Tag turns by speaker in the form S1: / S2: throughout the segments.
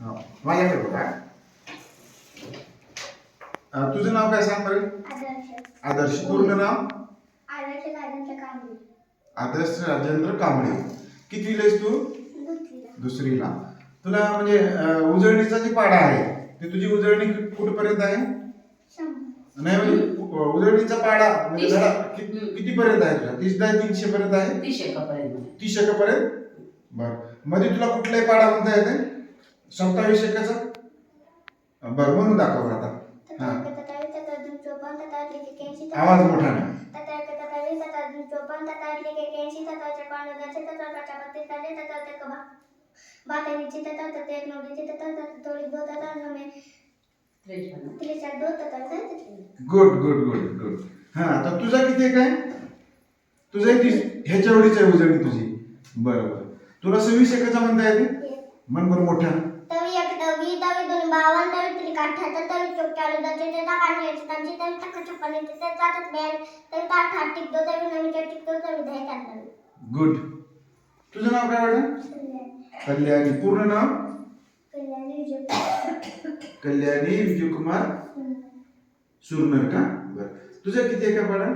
S1: हा, माझ्याकडे बघा अं, तुझं नाव काय सांग बरं?
S2: आदर्श.
S1: आदर्श. पूर्ण नाव?
S2: आदर्श दादांच्या कामली
S1: आदर्श राजेंद्र कांबळे. कितवीला आहेस तू?
S2: दुसरीला.
S1: तुला म्हणजे उजळणीचा जी पाडा आहे ते तुझी उजळणी कुठपर्यंत आहे? नाही म्हणजे उजळणीचा पाडा म्हणजे
S3: तीस.
S1: धडा कि- कितीपर्यंत आहे तुला तीस दहा तीनशे पर्यंत आहे?
S3: तीस एकापर्यंत.
S1: तीस पर्यंत बर. मध्ये तुला कुठलाही पाडा म्हणता येते सत्तावीस एकाचा बर म्हणून दाखव आता. हा. आवाज मोठा
S2: तत एक थोडी दो त्रिचार दो
S1: गुड गुड गुड गुड हा आता तुझा किती आहे? काय तुझा तीस ह्याच्या एवढीच आहे उजळणी तुझी. बरं बरं तुला सव्वीस एकाचा म्हणता येते? मन बरं मोठ्या.
S2: तवी दोन बावन्न तवी त्रिक अठ्ठ्याहत्तर तवी चौक्याण्णव दचे ते ताक आणि तवी तक छप्पन ते जातात बॅग तवी ताक ठाक टिक दो तवी नवी टिक दो तवी दहा काढतात
S1: गुड. तुझं नाव काय वाटत कल्याणी. पूर्ण नाव?
S2: कल्याणी विजय
S1: कल्याणी विजयकुमार सुरनर का? बरं. तुझं किती आहे का पाडा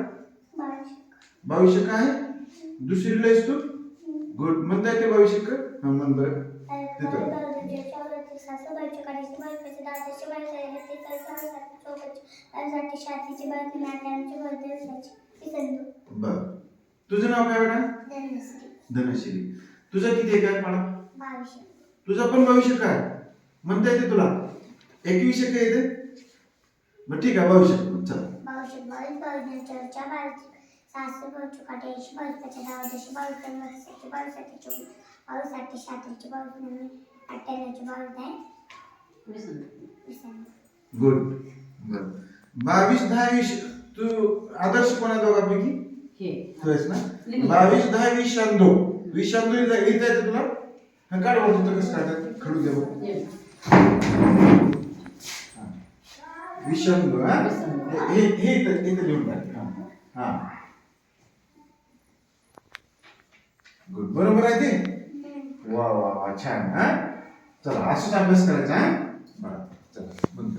S1: बावीस. एक आहे? दुसरीला आहेस तू गुड. म्हणता येते बावीस एक? हा म्हण बरं. बर. तुझं नाव काय बेटा? धनश्री. तुझं किती आहे काय पाडा तुझा पण भविष्य काय? म्हणता येते तुला? एकवीस एक येते बरं ठीक आहे भविष्य. चल.
S2: सातशे बावीस अठ्याऐंशी बावीस पचास दहाशे बावीस पन्नास सातशे बावीस सातशे चोवीस बावीस सातशे शहात्तरचे बावीस नव्वद अठ्ठ्याण्णवचे आहे
S1: गुड बर बावीस दहा वीस तू आदर्श कोणा दोघांपैकी?
S3: हे.
S1: तू आहेस ना बावीस दहा वीस शांदो. वीस शांदो लिहिता येतं तुला? हा काढ बघ तुझं कसं काढतात खडू दे बघ
S3: हे.
S1: हा. वीस शांदो हा? हे हे- हे इथं इथं लिहून टाक. हा. हा. गुड बरोबर आहे ते? वा वा वा. छान. हा? चला असंच अभ्यास करायचा आहे बरं चला बंद